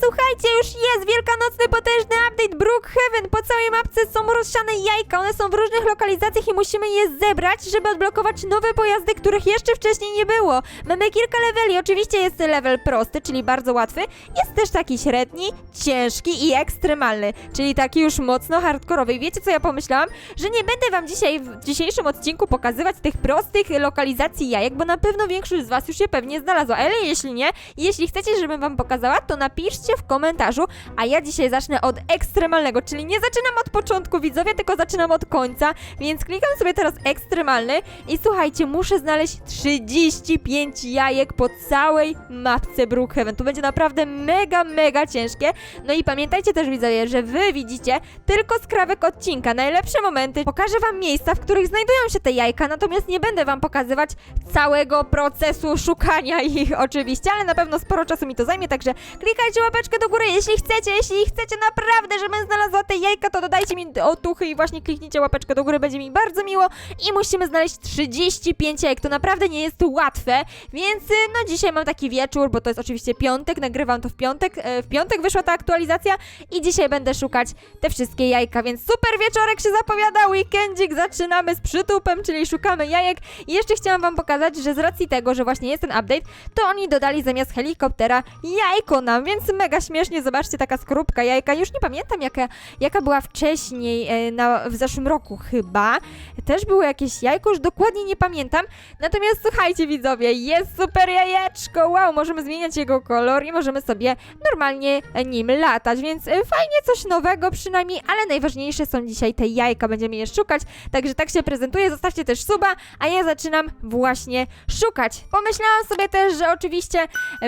słuchajcie, już jest wielkanocny potężny update Brookhaven. Po całej mapce są rozsiane jajka, one są w różnych lokalizacjach i musimy je zebrać, żeby odblokować nowe pojazdy, których jeszcze wcześniej nie było. Mamy kilka leveli, oczywiście jest level prosty, czyli bardzo łatwy. Jest też taki średni, ciężki i ekstremalny, czyli taki już mocno hardkorowy. I wiecie co ja pomyślałam? Że nie będę wam dzisiaj w dzisiejszym odcinku pokazywać tych prostych lokalizacji jajek, bo na pewno większość z was już je pewnie znalazła, ale jeśli nie, jeśli chcecie, żebym wam pokazała, to napiszcie w komentarzu, a ja dzisiaj zacznę od ekstremalnego, czyli nie zaczynam od początku widzowie, tylko zaczynam od końca, więc klikam sobie teraz ekstremalny i słuchajcie, muszę znaleźć 35 jajek po całej mapce Brookhaven. Tu będzie naprawdę mega, mega ciężkie. No i pamiętajcie też widzowie, że wy widzicie tylko skrawek odcinka, najlepsze momenty. Pokażę wam miejsca, w których znajdują się te jajka, natomiast nie będę wam pokazywać całego procesu szukania ich oczywiście, ale na pewno sporo czasu mi to zajmie, także klikajcie łapeczkę do góry, jeśli chcecie, jeśli chcecie naprawdę, żebym znalazła te jajka, to dodajcie mi otuchy i właśnie kliknijcie łapeczkę do góry, będzie mi bardzo miło. I musimy znaleźć 35 jajek, to naprawdę nie jest łatwe, więc y, no dzisiaj mam taki wieczór, bo to jest oczywiście piątek, nagrywam to w piątek, e, w piątek wyszła ta aktualizacja i dzisiaj będę szukać te wszystkie jajka, więc super wieczorek się zapowiada, weekendzik, zaczynamy z przytupem, czyli szukamy jajek. I jeszcze chciałam wam pokazać, że z racji tego, że właśnie jest ten update, to oni dodali zamiast helikoptera jajko nam, więc mega śmiesznie, zobaczcie, taka skorupka jajka, już nie pamiętam jaka, jaka była wcześniej, e, na, w zeszłym roku chyba, też było jakieś jajko, już dokładnie nie pamiętam, natomiast słuchajcie widzowie, jest super jajeczko, wow, możemy zmieniać jego kolor i możemy sobie normalnie nim latać, więc e, fajnie coś nowego przynajmniej, ale najważniejsze są dzisiaj te jajka, będziemy je szukać, także tak się prezentuje, zostawcie też suba, a ja zaczynam właśnie szukać. Pomyślałam sobie też, że oczywiście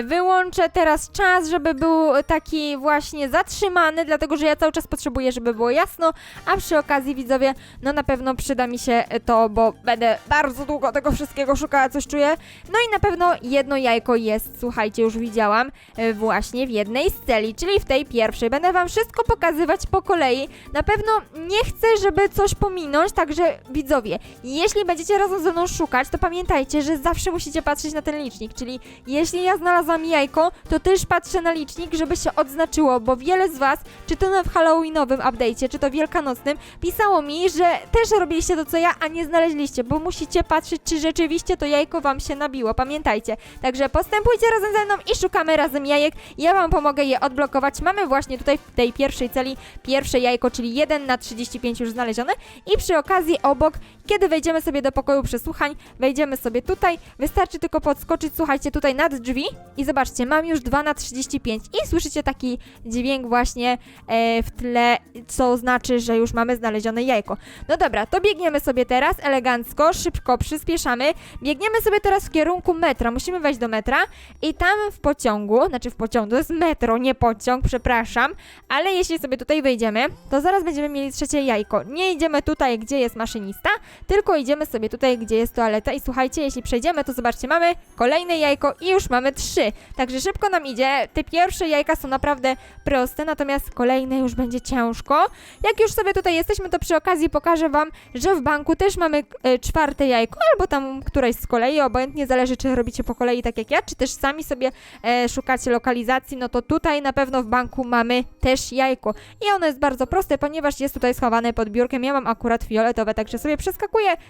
wyłączę teraz czas, żeby był taki właśnie zatrzymany, dlatego że ja cały czas potrzebuję, żeby było jasno, a przy okazji widzowie, no na pewno przyda mi się to, bo będę bardzo długo tego wszystkiego szukała, coś czuję. No i na pewno jedno jajko jest, słuchajcie, już widziałam e, właśnie w jednej z celi, czyli w tej pierwszej. Będę wam wszystko pokazywać po kolei. Na pewno nie chcę, żeby coś pominąć, także widzowie, jeśli będziecie razem ze mną szukać, to pamiętajcie, że zawsze musicie patrzeć na ten licznik, czyli jeśli ja znalazłam jajko, to też patrzę na licznik, żeby się odznaczyło, bo wiele z was, czy to na Halloweenowym update'cie, czy to wielkanocnym, pisało mi, że też robiliście to co ja, a nie znaleźliście, bo musicie patrzeć, czy rzeczywiście to jajko wam się nabiło, pamiętajcie. Także postępujcie razem ze mną i szukamy razem jajek. Ja wam pomogę je odblokować. Mamy właśnie tutaj w tej pierwszej celi pierwsze jajko, czyli 1 na 35 już znalezione i przy okazji obok, kiedy wejdziemy sobie do pokoju przesłuchań, wejdziemy sobie tutaj, wystarczy tylko podskoczyć, słuchajcie, tutaj nad drzwi. I zobaczcie, mam już 2 na 35 i słyszycie taki dźwięk właśnie e, w tle, co znaczy, że już mamy znalezione jajko. No dobra, to biegniemy sobie teraz elegancko, szybko przyspieszamy, biegniemy sobie teraz w kierunku metra, musimy wejść do metra. I tam w pociągu, znaczy w pociągu, to jest metro, nie pociąg, przepraszam, ale jeśli sobie tutaj wejdziemy, to zaraz będziemy mieli trzecie jajko. Nie idziemy tutaj, gdzie jest maszynista, tylko idziemy sobie tutaj, gdzie jest toaleta i słuchajcie, jeśli przejdziemy, to zobaczcie, mamy kolejne jajko i już mamy trzy. Także szybko nam idzie. Te pierwsze jajka są naprawdę proste, natomiast kolejne już będzie ciężko. Jak już sobie tutaj jesteśmy, to przy okazji pokażę wam, że w banku też mamy e, czwarte jajko, albo tam któreś z kolei, obojętnie zależy, czy robicie po kolei tak jak ja, czy też sami sobie e, szukacie lokalizacji, no to tutaj na pewno w banku mamy też jajko. I ono jest bardzo proste, ponieważ jest tutaj schowane pod biurkiem. Ja mam akurat fioletowe, także sobie przeskakuję,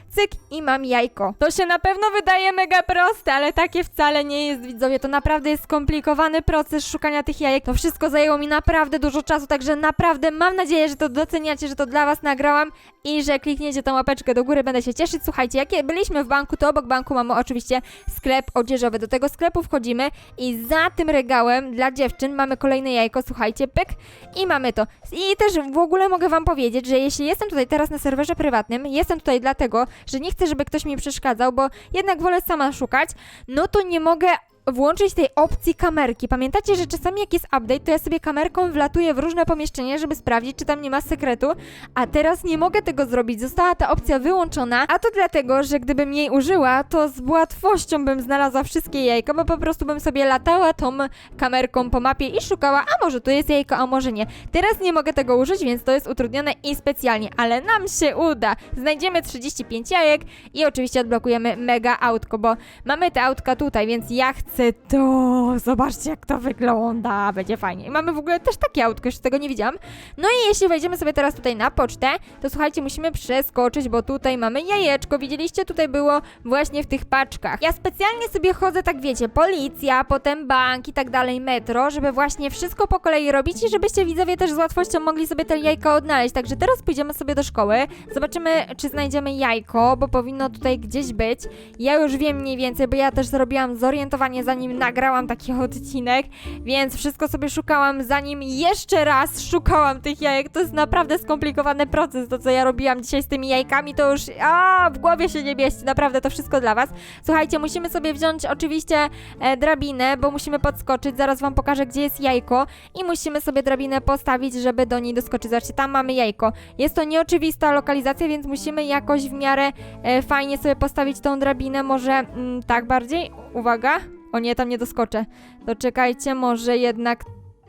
cyk i mam jajko. To się na pewno wydaje mega proste, ale takie wcale nie jest, widzowie. To naprawdę jest skomplikowany proces szukania tych jajek. To wszystko zajęło mi naprawdę dużo czasu, także naprawdę mam nadzieję, że to doceniacie, że to dla was nagrałam i że klikniecie tą łapeczkę do góry, będę się cieszyć. Słuchajcie, jak byliśmy w banku, to obok banku mamy oczywiście sklep odzieżowy. Do tego sklepu wchodzimy i za tym regałem dla dziewczyn mamy kolejne jajko, słuchajcie, pyk i mamy to. I też w ogóle mogę wam powiedzieć, że jeśli jestem tutaj teraz na serwerze prywatnym, jestem tutaj dlatego, że nie chcę, żeby ktoś mi przeszkadzał, bo jednak wolę sama szukać, no to nie mogę włączyć tej opcji kamerki. Pamiętacie, że czasami jak jest update, to ja sobie kamerką wlatuję w różne pomieszczenia, żeby sprawdzić, czy tam nie ma sekretu, a teraz nie mogę tego zrobić. Została ta opcja wyłączona, a to dlatego, że gdybym jej użyła, to z łatwością bym znalazła wszystkie jajka, bo po prostu bym sobie latała tą kamerką po mapie i szukała, a może tu jest jajko, a może nie. Teraz nie mogę tego użyć, więc to jest utrudnione i specjalnie, ale nam się uda. Znajdziemy 35 jajek i oczywiście odblokujemy mega autko, bo mamy te autka tutaj, więc ja chcę tu. Zobaczcie, jak to wygląda. Będzie fajnie. I mamy w ogóle też takie autko, jeszcze tego nie widziałam. No i jeśli wejdziemy sobie teraz tutaj na pocztę, to słuchajcie, musimy przeskoczyć, bo tutaj mamy jajeczko. Widzieliście, tutaj było właśnie w tych paczkach. Ja specjalnie sobie chodzę, tak wiecie, policja, potem bank i tak dalej, metro, żeby właśnie wszystko po kolei robić i żebyście widzowie też z łatwością mogli sobie te jajka odnaleźć. Także teraz pójdziemy sobie do szkoły, zobaczymy, czy znajdziemy jajko, bo powinno tutaj gdzieś być. Ja już wiem mniej więcej, bo ja też zrobiłam zorientowanie, zanim nagrałam taki odcinek, więc wszystko sobie szukałam, zanim jeszcze raz szukałam tych jajek. To jest naprawdę skomplikowany proces, to co ja robiłam dzisiaj z tymi jajkami, to już a, w głowie się nie mieści, naprawdę to wszystko dla was. Słuchajcie, musimy sobie wziąć oczywiście e, drabinę, bo musimy podskoczyć, zaraz wam pokażę, gdzie jest jajko i musimy sobie drabinę postawić, żeby do niej doskoczyć. Zobaczcie, tam mamy jajko. Jest to nieoczywista lokalizacja, więc musimy jakoś w miarę e, fajnie sobie postawić tą drabinę, może mm, tak bardziej. Uwaga. O nie, tam nie doskoczę. To czekajcie, może jednak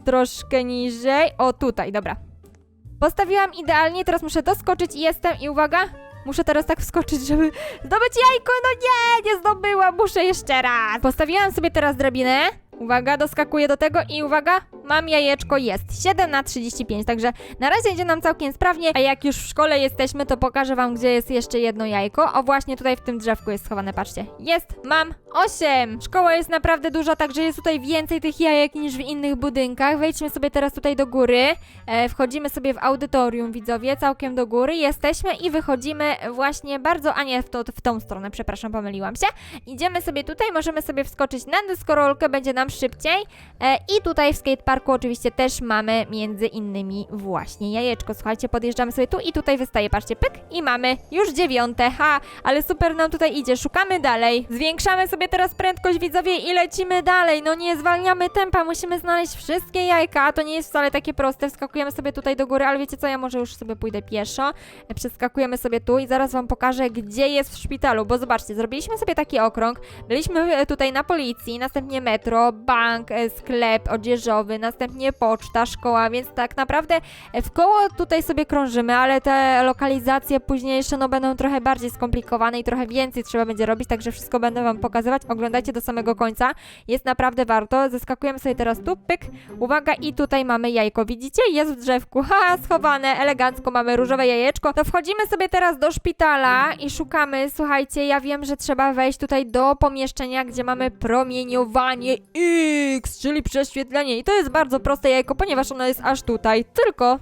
troszkę niżej. O, tutaj, dobra. Postawiłam idealnie, teraz muszę doskoczyć i jestem. I uwaga, muszę teraz tak wskoczyć, żeby zdobyć jajko. No nie, nie zdobyłam, muszę jeszcze raz. Postawiłam sobie teraz drabinę. Uwaga, doskakuję do tego i uwaga, mam jajeczko, jest 7 na 35, także na razie idzie nam całkiem sprawnie, a jak już w szkole jesteśmy, to pokażę wam, gdzie jest jeszcze jedno jajko. O, właśnie tutaj w tym drzewku jest schowane, patrzcie. Jest, mam 8. Szkoła jest naprawdę duża, także jest tutaj więcej tych jajek niż w innych budynkach. Wejdźmy sobie teraz tutaj do góry, e, wchodzimy sobie w audytorium, widzowie, całkiem do góry, jesteśmy i wychodzimy właśnie bardzo, a nie w, to, w tą stronę, przepraszam, pomyliłam się. Idziemy sobie tutaj, możemy sobie wskoczyć na deskorolkę, będzie nam szybciej. E, I tutaj w skateparku oczywiście też mamy między innymi właśnie jajeczko. Słuchajcie, podjeżdżamy sobie tu i tutaj wystaje, patrzcie, pyk i mamy już dziewiąte. Ha, ale super nam tutaj idzie, szukamy dalej. Zwiększamy sobie teraz prędkość widzowie i lecimy dalej. No nie zwalniamy tempa, musimy znaleźć wszystkie jajka, to nie jest wcale takie proste. Wskakujemy sobie tutaj do góry, ale wiecie co, ja może już sobie pójdę pieszo. E, Przeskakujemy sobie tu i zaraz wam pokażę, gdzie jest w szpitalu, bo zobaczcie, zrobiliśmy sobie taki okrąg. Byliśmy e, tutaj na policji, następnie metro, bank, e, sklep odzieżowy, następnie poczta, szkoła, więc tak naprawdę e, w koło tutaj sobie krążymy, ale te lokalizacje późniejsze no będą trochę bardziej skomplikowane i trochę więcej trzeba będzie robić, także wszystko będę wam pokazywać. Oglądajcie do samego końca. Jest naprawdę warto. Zeskakujemy sobie teraz tu, pyk. Uwaga, i tutaj mamy jajko. Widzicie? Jest w drzewku. Ha, schowane, elegancko mamy różowe jajeczko. To wchodzimy sobie teraz do szpitala i szukamy. Słuchajcie, ja wiem, że trzeba wejść tutaj do pomieszczenia, gdzie mamy promieniowanie X, czyli prześwietlenie. I to jest bardzo proste jajko, ponieważ ono jest aż tutaj. Tylko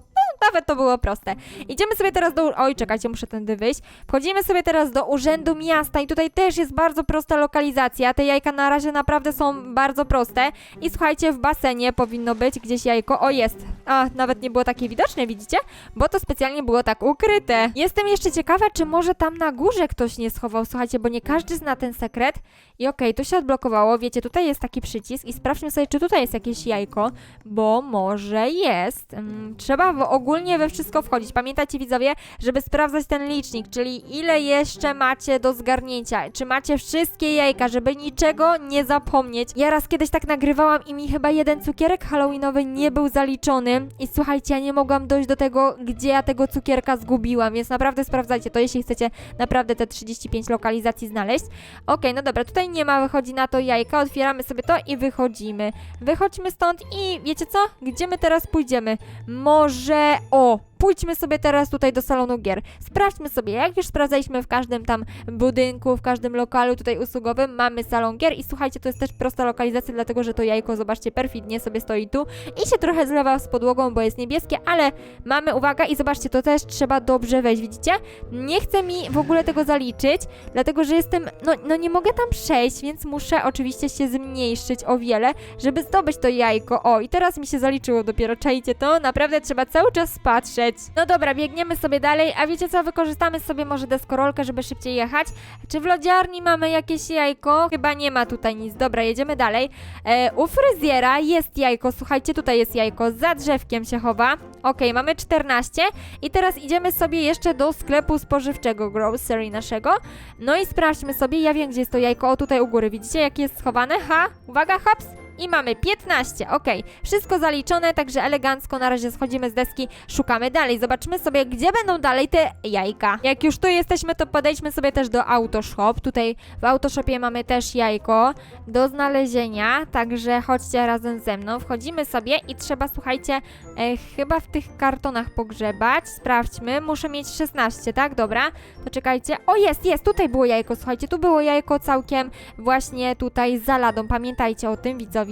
nawet to było proste. Idziemy sobie teraz do. Oj, czekajcie, muszę tędy wyjść. Wchodzimy sobie teraz do urzędu miasta i tutaj też jest bardzo prosta lokalizacja. Te jajka na razie naprawdę są bardzo proste. I słuchajcie, w basenie powinno być gdzieś jajko. O, jest. A, nawet nie było takie widoczne, widzicie? Bo to specjalnie było tak ukryte. Jestem jeszcze ciekawa, czy może tam na górze ktoś nie schował. Słuchajcie, bo nie każdy zna ten sekret. I okej, tu się odblokowało. Wiecie, tutaj jest taki przycisk i sprawdźmy sobie, czy tutaj jest jakieś jajko, bo może jest. Mm, trzeba w, ogólnie we wszystko wchodzić. Pamiętajcie, widzowie, żeby sprawdzać ten licznik, czyli ile jeszcze macie do zgarnięcia. Czy macie wszystkie jajka, żeby niczego nie zapomnieć. Ja raz kiedyś tak nagrywałam i mi chyba jeden cukierek halloweenowy nie był zaliczony. I słuchajcie, ja nie mogłam dojść do tego, gdzie ja tego cukierka zgubiłam, więc naprawdę sprawdzajcie to, jeśli chcecie naprawdę te 35 lokalizacji znaleźć. Okej, no dobra, tutaj nie ma, wychodzi na to jajka, otwieramy sobie to i wychodzimy. Wychodźmy stąd i wiecie co? Gdzie my teraz pójdziemy? Może... O! Pójdźmy sobie teraz tutaj do salonu gier. Sprawdźmy sobie, jak już sprawdzaliśmy w każdym tam budynku, w każdym lokalu tutaj usługowym, mamy salon gier i słuchajcie, to jest też prosta lokalizacja, dlatego że to jajko, zobaczcie, perfidnie sobie stoi tu i się trochę zlewa z podłogą, bo jest niebieskie, ale mamy, uwaga, i zobaczcie, to też trzeba dobrze wejść, widzicie? Nie chcę mi w ogóle tego zaliczyć, dlatego że jestem, no, no nie mogę tam przejść, więc muszę oczywiście się zmniejszyć o wiele, żeby zdobyć to jajko. O, i teraz mi się zaliczyło dopiero, czajcie to? Naprawdę trzeba cały czas patrzeć. No dobra, biegniemy sobie dalej, a wiecie co, wykorzystamy sobie może deskorolkę, żeby szybciej jechać. Czy w lodziarni mamy jakieś jajko? Chyba nie ma tutaj nic. Dobra, jedziemy dalej. E, u fryzjera jest jajko, słuchajcie, tutaj jest jajko, za drzewkiem się chowa. Okej, mamy 14 i teraz idziemy sobie jeszcze do sklepu spożywczego, grocery naszego. No i sprawdźmy sobie, ja wiem gdzie jest to jajko, o tutaj u góry, widzicie jakie jest schowane? Ha, uwaga, hops! I mamy 15, okej. Wszystko zaliczone, także elegancko na razie schodzimy z deski, szukamy dalej. Zobaczmy sobie, gdzie będą dalej te jajka. Jak już tu jesteśmy, to podejdźmy sobie też do Autoshop. Tutaj w Autoshopie mamy też jajko do znalezienia, także chodźcie razem ze mną. Wchodzimy sobie i trzeba, słuchajcie, e, chyba w tych kartonach pogrzebać. Sprawdźmy, muszę mieć 16, tak? Dobra, to czekajcie. O, jest, jest, tutaj było jajko, słuchajcie, tu było jajko całkiem właśnie tutaj za ladą. Pamiętajcie o tym, widzowie,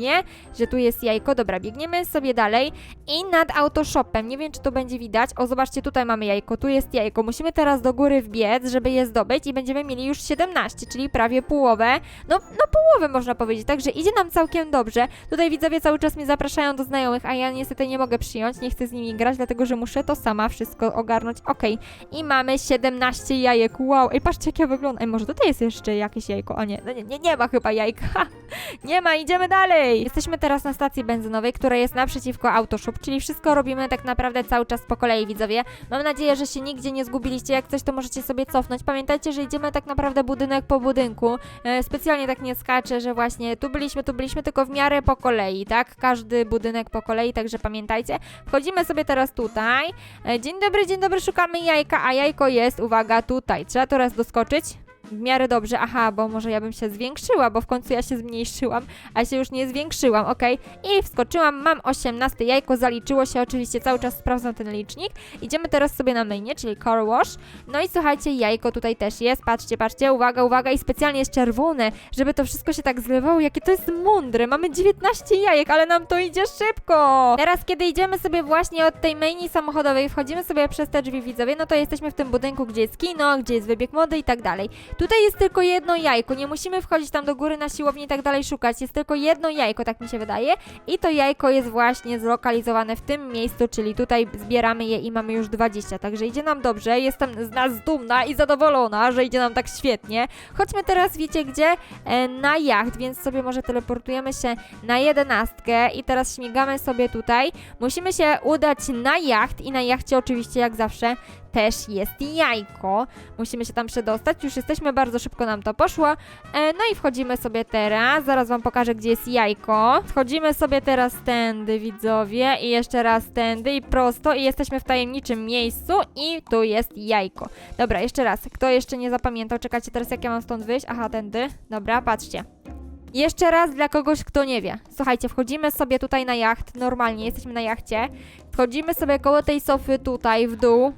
że tu jest jajko. Dobra, biegniemy sobie dalej i nad Autoshopem. Nie wiem, czy to będzie widać. O, zobaczcie, tutaj mamy jajko, tu jest jajko. Musimy teraz do góry wbiec, żeby je zdobyć i będziemy mieli już 17, czyli prawie połowę. No, no połowę można powiedzieć, także idzie nam całkiem dobrze. Tutaj widzowie cały czas mnie zapraszają do znajomych, a ja niestety nie mogę przyjąć, nie chcę z nimi grać, dlatego że muszę to sama wszystko ogarnąć. Okej, i mamy 17 jajek. Wow, ej, patrzcie jak ja wyglądam. Ej, może tutaj jest jeszcze jakieś jajko? O nie, no nie, nie, nie ma chyba jajka. Nie ma, idziemy dalej. Jesteśmy teraz na stacji benzynowej, która jest naprzeciwko Autoshop, czyli wszystko robimy tak naprawdę cały czas po kolei, widzowie. Mam nadzieję, że się nigdzie nie zgubiliście. Jak coś, to możecie sobie cofnąć. Pamiętajcie, że idziemy tak naprawdę budynek po budynku. E, specjalnie tak nie skaczę, że właśnie tu byliśmy, tu byliśmy, tylko w miarę po kolei, tak? Każdy budynek po kolei, także pamiętajcie. Wchodzimy sobie teraz tutaj. E, dzień dobry, dzień dobry, szukamy jajka, a jajko jest, uwaga, tutaj. Trzeba teraz doskoczyć. W miarę dobrze, aha, bo może ja bym się zwiększyła, bo w końcu ja się zmniejszyłam, a się już nie zwiększyłam, ok? I wskoczyłam, mam 18 jajko, zaliczyło się oczywiście, cały czas sprawdzam ten licznik. Idziemy teraz sobie na mainie, czyli car wash. No i słuchajcie, jajko tutaj też jest, patrzcie, patrzcie, uwaga, uwaga i specjalnie jest czerwone, żeby to wszystko się tak zlewało, jakie to jest mądre. Mamy 19 jajek, ale nam to idzie szybko. Teraz, kiedy idziemy sobie właśnie od tej maini samochodowej, wchodzimy sobie przez te drzwi widzowie, no to jesteśmy w tym budynku, gdzie jest kino, gdzie jest wybieg mody i tak dalej. Tutaj jest tylko jedno jajko, nie musimy wchodzić tam do góry na siłowni i tak dalej szukać. Jest tylko jedno jajko, tak mi się wydaje. I to jajko jest właśnie zlokalizowane w tym miejscu, czyli tutaj zbieramy je i mamy już 20. Także idzie nam dobrze, jestem z nas dumna i zadowolona, że idzie nam tak świetnie. Chodźmy teraz, wiecie gdzie? E, na jacht, więc sobie może teleportujemy się na jedenastkę i teraz śmigamy sobie tutaj. Musimy się udać na jacht i na jachcie oczywiście jak zawsze też jest jajko. Musimy się tam przedostać. Już jesteśmy, bardzo szybko nam to poszło. E, no i wchodzimy sobie teraz. Zaraz wam pokażę, gdzie jest jajko. Wchodzimy sobie teraz tędy, widzowie. I jeszcze raz tędy i prosto. I jesteśmy w tajemniczym miejscu. I tu jest jajko. Dobra, jeszcze raz. Kto jeszcze nie zapamiętał? Czekajcie teraz, jak ja mam stąd wyjść. Aha, tędy. Dobra, patrzcie. Jeszcze raz dla kogoś, kto nie wie. Słuchajcie, wchodzimy sobie tutaj na jacht. Normalnie, jesteśmy na jachcie. Wchodzimy sobie koło tej sofy tutaj w dół.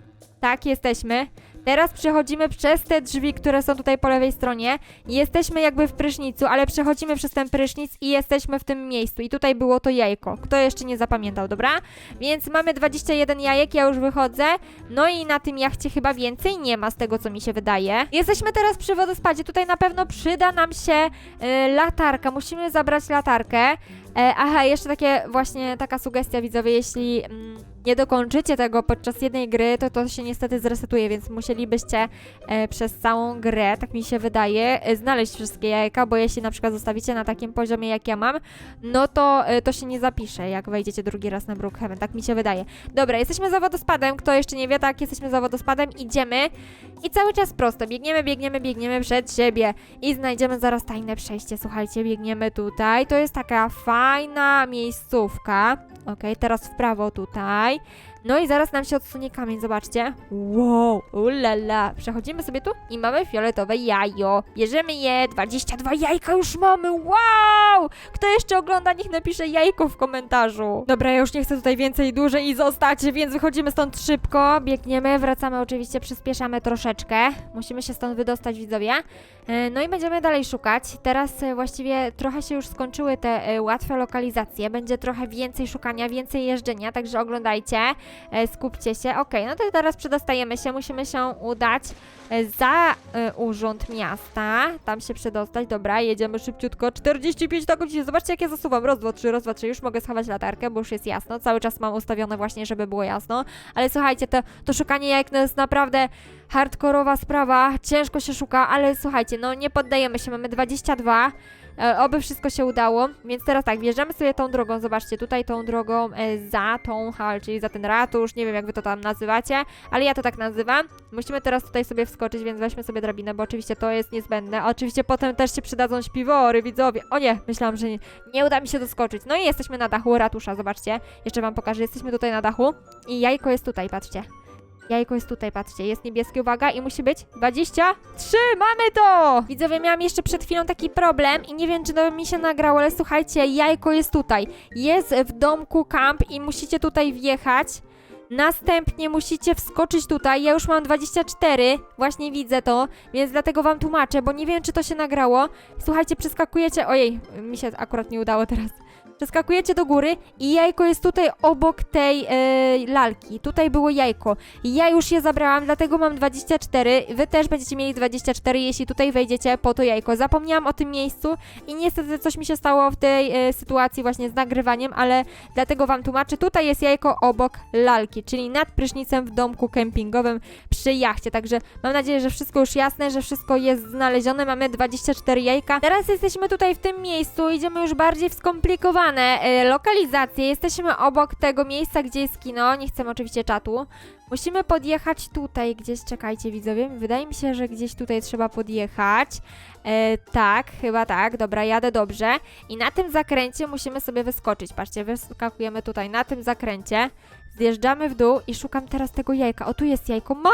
Tak, jesteśmy. Teraz przechodzimy przez te drzwi, które są tutaj po lewej stronie. Jesteśmy jakby w prysznicu, ale przechodzimy przez ten prysznic i jesteśmy w tym miejscu. I tutaj było to jajko. Kto jeszcze nie zapamiętał, dobra? Więc mamy 21 jajek, ja już wychodzę. No i na tym jachcie chyba więcej nie ma, z tego co mi się wydaje. Jesteśmy teraz przy wodospadzie. Tutaj na pewno przyda nam się y, latarka. Musimy zabrać latarkę. E, aha, jeszcze takie właśnie taka sugestia widzowie, jeśli mm, nie dokończycie tego podczas jednej gry, to to się niestety zresetuje, więc musielibyście e, przez całą grę, tak mi się wydaje, e, znaleźć wszystkie jajka, bo jeśli na przykład zostawicie na takim poziomie jak ja mam, no to e, to się nie zapisze, jak wejdziecie drugi raz na Brookhaven, tak mi się wydaje. Dobra, jesteśmy za wodospadem, kto jeszcze nie wie, tak, jesteśmy za wodospadem, idziemy i cały czas prosto, biegniemy, biegniemy, biegniemy przed siebie i znajdziemy zaraz tajne przejście, słuchajcie, biegniemy tutaj, to jest taka fajna miejscówka, okej, teraz w prawo tutaj, Okay. No i zaraz nam się odsunie kamień, zobaczcie. Wow, ulala. Przechodzimy sobie tu i mamy fioletowe jajo. Bierzemy je, 22 jajka już mamy, wow! Kto jeszcze ogląda, niech napisze jajko w komentarzu. Dobra, ja już nie chcę tutaj więcej dłużej i zostać, więc wychodzimy stąd szybko, biegniemy, wracamy oczywiście, przyspieszamy troszeczkę. Musimy się stąd wydostać, widzowie. E, No i będziemy dalej szukać. Teraz e, właściwie trochę się już skończyły te e, łatwe lokalizacje. Będzie trochę więcej szukania, więcej jeżdżenia, także oglądajcie. E, skupcie się. Okej, no to teraz przedostajemy się, musimy się udać e, za e, urząd miasta. Tam się przedostać. Dobra, jedziemy szybciutko. 45 na godzinę. Zobaczcie, jak ja zasuwam. Raz, dwa, trzy, raz, dwa, trzy. Już mogę schować latarkę, bo już jest jasno. Cały czas mam ustawione właśnie, żeby było jasno. Ale słuchajcie, to, to szukanie jajek to jest naprawdę hardkorowa sprawa. Ciężko się szuka, ale słuchajcie, no nie poddajemy się. Mamy 22. E, oby wszystko się udało. Więc teraz tak, wjeżdżamy sobie tą drogą, zobaczcie, tutaj tą drogą e, za tą hal, czyli za ten ratusz, nie wiem jak wy to tam nazywacie, ale ja to tak nazywam. Musimy teraz tutaj sobie wskoczyć, więc weźmy sobie drabinę, bo oczywiście to jest niezbędne. Oczywiście potem też się przydadzą śpiwory, widzowie. O nie, myślałam, że nie, nie uda mi się doskoczyć. No i jesteśmy na dachu ratusza, zobaczcie. Jeszcze wam pokażę, jesteśmy tutaj na dachu i jajko jest tutaj, patrzcie. Jajko jest tutaj, patrzcie, jest niebieskie, uwaga, i musi być 23, mamy to! Widzowie, miałam jeszcze przed chwilą taki problem i nie wiem, czy to mi się nagrało, ale słuchajcie, jajko jest tutaj. Jest w domku kamp i musicie tutaj wjechać. Następnie musicie wskoczyć tutaj. Ja już mam 24, właśnie widzę to, więc dlatego wam tłumaczę, bo nie wiem, czy to się nagrało. Słuchajcie, przeskakujecie. Ojej, mi się akurat nie udało teraz. Przeskakujecie do góry i jajko jest tutaj obok tej e, lalki. Tutaj było jajko. Ja już je zabrałam, dlatego mam 24. Wy też będziecie mieli 24, jeśli tutaj wejdziecie po to jajko. Zapomniałam o tym miejscu i niestety coś mi się stało w tej e, sytuacji właśnie z nagrywaniem, ale dlatego wam tłumaczę. Tutaj jest jajko obok lalki, czyli nad prysznicem w domku kempingowym przy jachcie. Także mam nadzieję, że wszystko już jasne, że wszystko jest znalezione. Mamy 24 jajka. Teraz jesteśmy tutaj w tym miejscu, idziemy już bardziej w skomplikowane e, lokalizacje. Jesteśmy obok tego miejsca, gdzie jest kino. Nie chcemy oczywiście czatu. Musimy podjechać tutaj gdzieś, czekajcie widzowie, wydaje mi się, że gdzieś tutaj trzeba podjechać. E, tak, chyba tak, dobra, jadę dobrze. I na tym zakręcie musimy sobie wyskoczyć. Patrzcie, wyskakujemy tutaj na tym zakręcie. Zjeżdżamy w dół i szukam teraz tego jajka. O, tu jest jajko. Mam!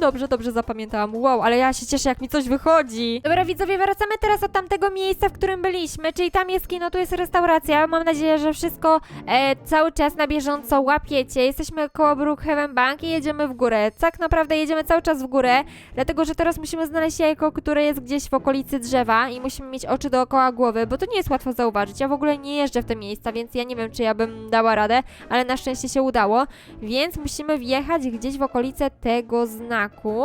Dobrze, dobrze zapamiętałam. Wow, ale ja się cieszę, jak mi coś wychodzi. Dobra, widzowie, wracamy teraz od tamtego miejsca, w którym byliśmy, czyli tam jest kino, tu jest restauracja. Mam nadzieję, że wszystko e, cały czas na bieżąco łapiecie. Jesteśmy koło Brookhaven Bank i jedziemy w górę. Tak naprawdę jedziemy cały czas w górę, dlatego że teraz musimy znaleźć jajko, które jest gdzieś w okolicy drzewa i musimy mieć oczy dookoła głowy, bo to nie jest łatwo zauważyć. Ja w ogóle nie jeżdżę w te miejsca, więc ja nie wiem, czy ja bym dała radę, ale na szczęście się udało. Więc musimy wjechać gdzieś w okolice tego znaku.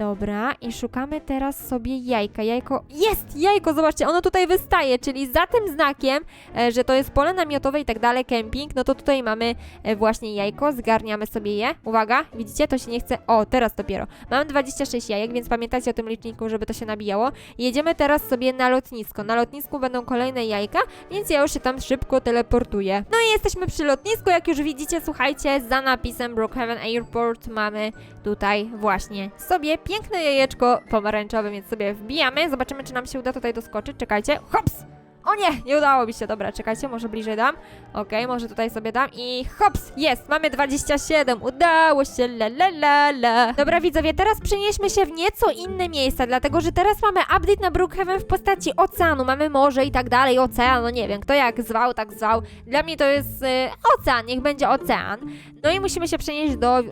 Dobra, i szukamy teraz sobie jajka. Jajko. Jest! Jajko! Zobaczcie, ono tutaj wystaje, czyli za tym znakiem, e, że to jest pole namiotowe i tak dalej, kemping, no to tutaj mamy e, właśnie jajko. Zgarniamy sobie je. Uwaga, widzicie, to się nie chce. O, teraz dopiero. Mam 26 jajek, więc pamiętajcie o tym liczniku, żeby to się nabijało. Jedziemy teraz sobie na lotnisko. Na lotnisku będą kolejne jajka, więc ja już się tam szybko teleportuję. No i jesteśmy przy lotnisku, jak już widzicie, słuchajcie, za napisem Brookhaven Airport mamy tutaj właśnie sobie piękne jajeczko pomarańczowe, więc sobie wbijamy. Zobaczymy, czy nam się uda tutaj doskoczyć. Czekajcie. Hops! O nie, nie udało mi się. Dobra, czekajcie, może bliżej dam. Okej, może tutaj sobie dam i hops! Jest! Mamy 27! Udało się! La la la la! Dobra, widzowie, teraz przenieśmy się w nieco inne miejsca, dlatego że teraz mamy update na Brookhaven w postaci oceanu. Mamy morze i tak dalej, ocean, no nie wiem, kto jak zwał, tak zwał. Dla mnie to jest e, ocean, niech będzie ocean. No i musimy się przenieść do e,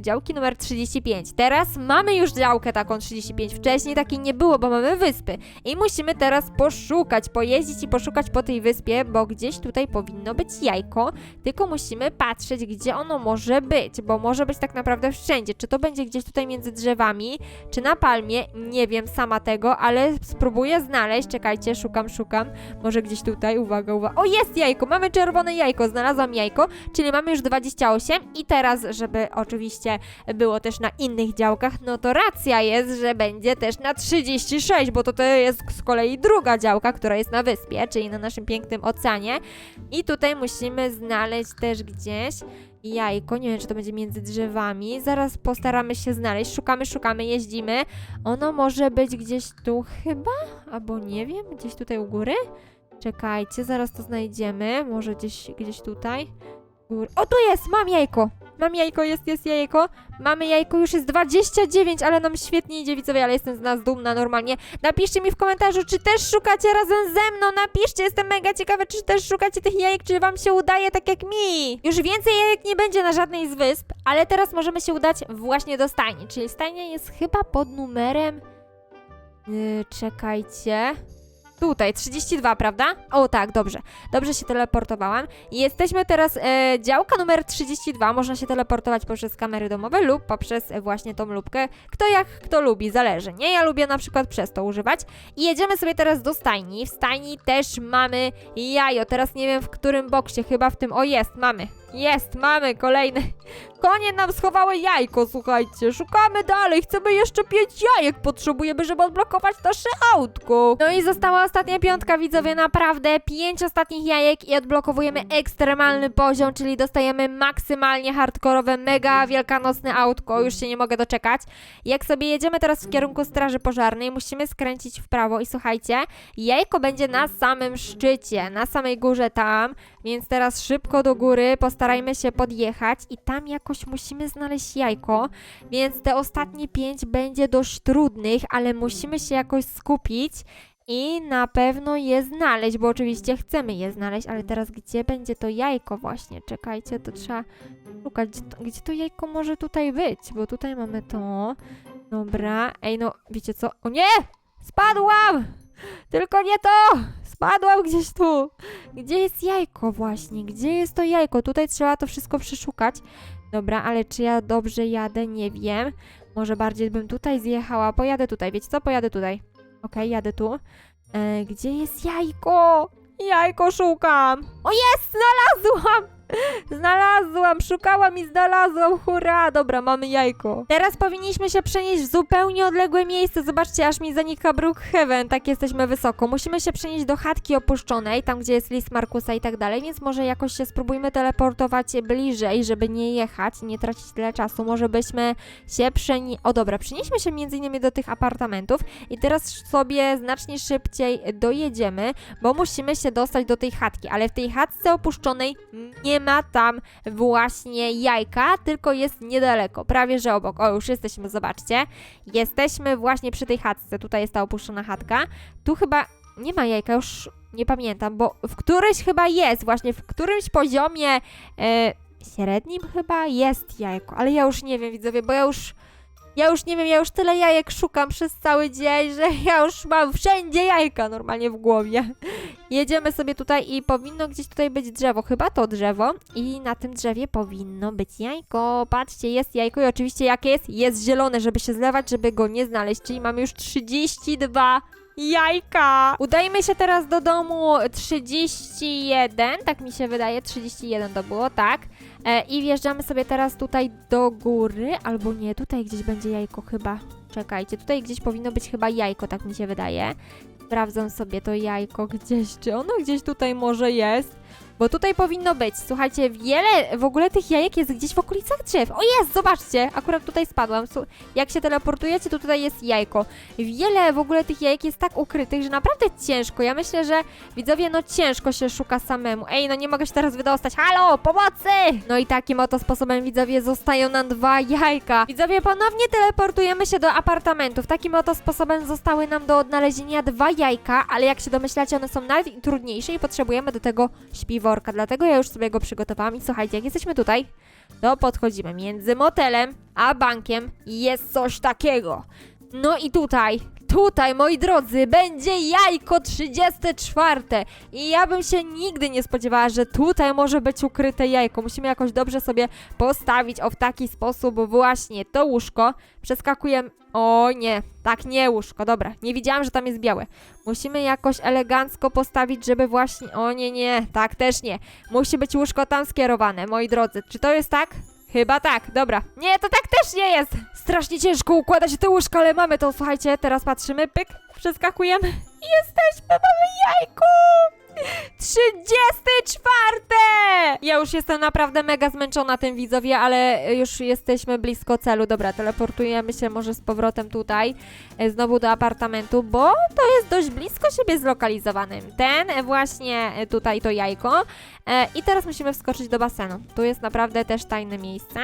działki numer 35. Teraz mamy już działkę taką 35. Wcześniej takiej nie było, bo mamy wyspy. I musimy teraz poszukać, pojeździć i poszukać po tej wyspie, bo gdzieś tutaj powinno być jajko. Tylko musimy patrzeć, gdzie ono może być, bo może być tak naprawdę wszędzie. Czy to będzie gdzieś tutaj między drzewami, czy na palmie? Nie wiem sama tego, ale spróbuję znaleźć. Czekajcie, szukam, szukam. Może gdzieś tutaj, uwaga, uwaga. O, jest jajko! Mamy czerwone jajko, znalazłam jajko, czyli mamy już 28 i teraz, żeby oczywiście było też na innych działkach, no to racja jest, że będzie też na 36, bo to, to jest z kolei druga działka, która jest na wyspie, czyli na naszym pięknym oceanie. I tutaj musimy znaleźć też gdzieś jajko, nie wiem czy to będzie między drzewami, zaraz postaramy się znaleźć, szukamy, szukamy, jeździmy. Ono może być gdzieś tu chyba, albo nie wiem, gdzieś tutaj u góry. Czekajcie, zaraz to znajdziemy, może gdzieś, gdzieś tutaj. O, tu jest! Mam jajko! Mam jajko, jest, jest jajko. Mamy jajko, już jest 29, ale nam świetnie idzie, widzowie, ale jestem z nas dumna normalnie. Napiszcie mi w komentarzu, czy też szukacie razem ze mną. Napiszcie, jestem mega ciekawa, czy też szukacie tych jajek, czy wam się udaje tak jak mi. Już więcej jajek nie będzie na żadnej z wysp, ale teraz możemy się udać właśnie do stajni, czyli stajnia jest chyba pod numerem... Yy, czekajcie... Tutaj, 32, prawda? O tak, dobrze. Dobrze się teleportowałam. Jesteśmy teraz e, działka numer 32. Można się teleportować poprzez kamery domowe lub poprzez e, właśnie tą lubkę. Kto jak kto lubi, zależy, nie? Ja lubię na przykład przez to używać. I jedziemy sobie teraz do stajni. W stajni też mamy jajo. Teraz nie wiem w którym boksie, chyba w tym. O jest, mamy. Jest, mamy kolejny. Konie nam schowały jajko, słuchajcie. Szukamy dalej, chcemy jeszcze pięć jajek. Potrzebujemy, żeby odblokować nasze autko. No i została ostatnia piątka, widzowie. Naprawdę pięć ostatnich jajek i odblokowujemy ekstremalny poziom, czyli dostajemy maksymalnie hardkorowe, mega wielkanocne autko. Już się nie mogę doczekać. Jak sobie jedziemy teraz w kierunku Straży Pożarnej, musimy skręcić w prawo i słuchajcie, jajko będzie na samym szczycie, na samej górze tam, więc teraz szybko do góry, postarajmy się podjechać i tam jakoś musimy znaleźć jajko, więc te ostatnie pięć będzie dość trudnych, ale musimy się jakoś skupić i na pewno je znaleźć, bo oczywiście chcemy je znaleźć, ale teraz gdzie będzie to jajko właśnie? Czekajcie, to trzeba szukać, gdzie to, gdzie to jajko może tutaj być, bo tutaj mamy to. Dobra, ej no, wiecie co? O nie! Spadłam! Tylko nie to! Spadłam gdzieś tu! Gdzie jest jajko właśnie? Gdzie jest to jajko? Tutaj trzeba to wszystko przeszukać. Dobra, ale czy ja dobrze jadę? Nie wiem. Może bardziej bym tutaj zjechała. Pojadę tutaj, wiecie co? Pojadę tutaj. Okej, jadę tu. E, gdzie jest jajko? Jajko szukam! O jest! Znalazłam! Znalazłam, szukałam i znalazłam, hurra! Dobra, mamy jajko. Teraz powinniśmy się przenieść w zupełnie odległe miejsce. Zobaczcie, aż mi zanika Brookhaven, tak jesteśmy wysoko. Musimy się przenieść do chatki opuszczonej, tam gdzie jest list Markusa i tak dalej, więc może jakoś się spróbujmy teleportować bliżej, żeby nie jechać nie tracić tyle czasu. Może byśmy się przeni... O dobra, przenieśmy się między innymi do tych apartamentów i teraz sobie znacznie szybciej dojedziemy, bo musimy się dostać do tej chatki, ale w tej chatce opuszczonej nie ma tam właśnie jajka, tylko jest niedaleko, prawie że obok. O, już jesteśmy, zobaczcie. Jesteśmy właśnie przy tej chatce, tutaj jest ta opuszczona chatka. Tu chyba nie ma jajka, już nie pamiętam, bo w którymś chyba jest, właśnie w którymś poziomie e, średnim chyba jest jajko, ale ja już nie wiem, widzowie, bo ja już ja już nie wiem, ja już tyle jajek szukam przez cały dzień, że ja już mam wszędzie jajka normalnie w głowie. Jedziemy sobie tutaj i powinno gdzieś tutaj być drzewo, chyba to drzewo i na tym drzewie powinno być jajko. Patrzcie, jest jajko i oczywiście jakie jest? Jest zielone, żeby się zlewać, żeby go nie znaleźć, czyli mamy już 32 jajka. Udajmy się teraz do domu 31, tak mi się wydaje, 31 to było, tak. E, I wjeżdżamy sobie teraz tutaj do góry, albo nie, tutaj gdzieś będzie jajko chyba. Czekajcie, tutaj gdzieś powinno być chyba jajko, tak mi się wydaje. Sprawdzam sobie to jajko gdzieś, czy ono gdzieś tutaj może jest. Bo tutaj powinno być, słuchajcie, wiele w ogóle tych jajek jest gdzieś w okolicach drzew. O jest, zobaczcie, akurat tutaj spadłam. Jak się teleportujecie, to tutaj jest jajko. Wiele w ogóle tych jajek jest tak ukrytych, że naprawdę ciężko. Ja myślę, że widzowie, no ciężko się szuka samemu. Ej, no nie mogę się teraz wydostać. Halo, pomocy! No i takim oto sposobem, widzowie, zostają nam dwa jajka. Widzowie, ponownie teleportujemy się do apartamentów. Takim oto sposobem zostały nam do odnalezienia dwa jajka, ale jak się domyślacie, one są najtrudniejsze i potrzebujemy do tego śpiworka. Dlatego ja już sobie go przygotowałam i słuchajcie, jak jesteśmy tutaj, to podchodzimy między motelem a bankiem i jest coś takiego. No i tutaj, tutaj, moi drodzy, będzie jajko 34. I ja bym się nigdy nie spodziewała, że tutaj może być ukryte jajko. Musimy jakoś dobrze sobie postawić o w taki sposób właśnie to łóżko. Przeskakujemy. O nie, tak nie łóżko, dobra. Nie widziałam, że tam jest białe. Musimy jakoś elegancko postawić, żeby właśnie. O nie, nie, tak też nie. Musi być łóżko tam skierowane, moi drodzy. Czy to jest tak? Chyba tak, dobra. Nie, to tak też nie jest! Strasznie ciężko układać te łóżka, ale mamy to, słuchajcie, teraz patrzymy, pyk, przeskakujemy. Jesteśmy, mamy jajko! 34! Ja już jestem naprawdę mega zmęczona tym widzowie, ale już jesteśmy blisko celu. Dobra, teleportujemy się może z powrotem tutaj, e, znowu do apartamentu, bo to jest dość blisko siebie zlokalizowanym. Ten e, właśnie e, tutaj to jajko. I teraz musimy wskoczyć do basenu. Tu jest naprawdę też tajne miejsce.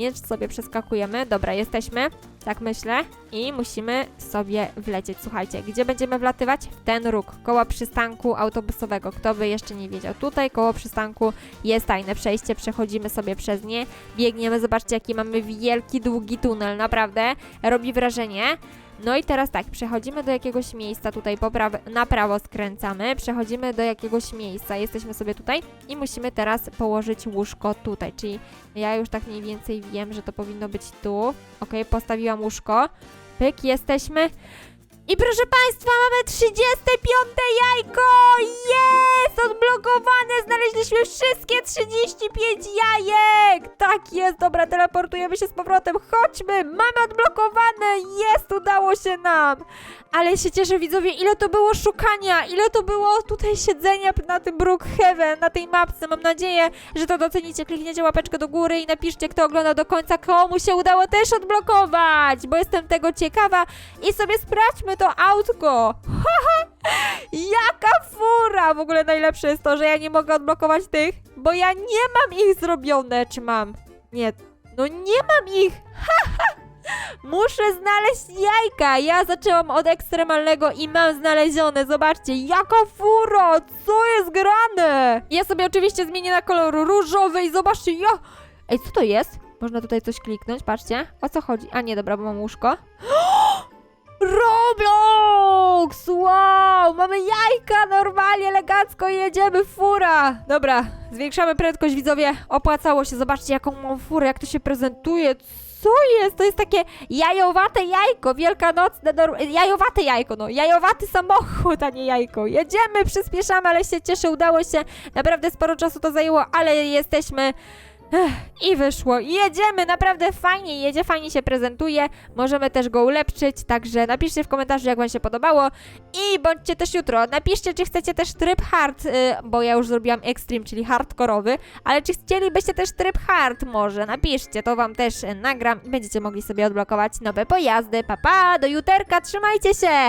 Więc sobie przeskakujemy. Dobra, jesteśmy. Tak myślę. I musimy sobie wlecieć. Słuchajcie, gdzie będziemy wlatywać? W ten róg, koło przystanku autobusowego. Kto by jeszcze nie wiedział. Tutaj koło przystanku jest tajne przejście. Przechodzimy sobie przez nie. Biegniemy. Zobaczcie, jaki mamy wielki, długi tunel. Naprawdę robi wrażenie. No i teraz tak, przechodzimy do jakiegoś miejsca tutaj prawe, na prawo skręcamy, przechodzimy do jakiegoś miejsca, jesteśmy sobie tutaj i musimy teraz położyć łóżko tutaj, czyli ja już tak mniej więcej wiem, że to powinno być tu. Ok, postawiłam łóżko, pyk, jesteśmy I proszę Państwa, mamy 35 jajko! Jest! Odblokowane! Znaleźliśmy wszystkie 35 jajek! Tak jest, dobra, teleportujemy się z powrotem. Chodźmy! Mamy odblokowane! Jest! Udało się nam! Ale się cieszę, widzowie, ile to było szukania, ile to było tutaj siedzenia na tym Brookhaven, na tej mapce. Mam nadzieję, że to docenicie. Klikniecie łapeczkę do góry i napiszcie, kto oglądał do końca, komu się udało też odblokować, bo jestem tego ciekawa. I sobie sprawdźmy to autko. Jaka fura! W ogóle najlepsze jest to, że ja nie mogę odblokować tych, bo ja nie mam ich zrobione. Czy mam? Nie. No nie mam ich! Muszę znaleźć jajka. Ja zaczęłam od ekstremalnego i mam znalezione. Zobaczcie, jaka fura! Co jest grane? Ja sobie oczywiście zmienię na kolor różowy i zobaczcie, ja... Ej, co to jest? Można tutaj coś kliknąć, patrzcie. O co chodzi? A nie, dobra, bo mam łóżko. Roblox! Wow! Mamy jajka normalnie, elegancko jedziemy, fura! Dobra, zwiększamy prędkość, widzowie. Opłacało się, zobaczcie jaką mam furę, jak to się prezentuje. Co jest? To jest takie jajowate jajko, wielkanocne, jajowate jajko, no, jajowaty samochód, a nie jajko. Jedziemy, przyspieszamy, ale się cieszę, udało się. Naprawdę sporo czasu to zajęło, ale jesteśmy... Ech, I wyszło. Jedziemy, naprawdę fajnie jedzie, fajnie się prezentuje. Możemy też go ulepszyć, także napiszcie w komentarzu, jak wam się podobało. I bądźcie też jutro. Napiszcie, czy chcecie też tryb hard, y, bo ja już zrobiłam extreme, czyli hardkorowy, ale czy chcielibyście też tryb hard może? Napiszcie, to wam też nagram i będziecie mogli sobie odblokować nowe pojazdy. Pa, pa, do juterka, trzymajcie się!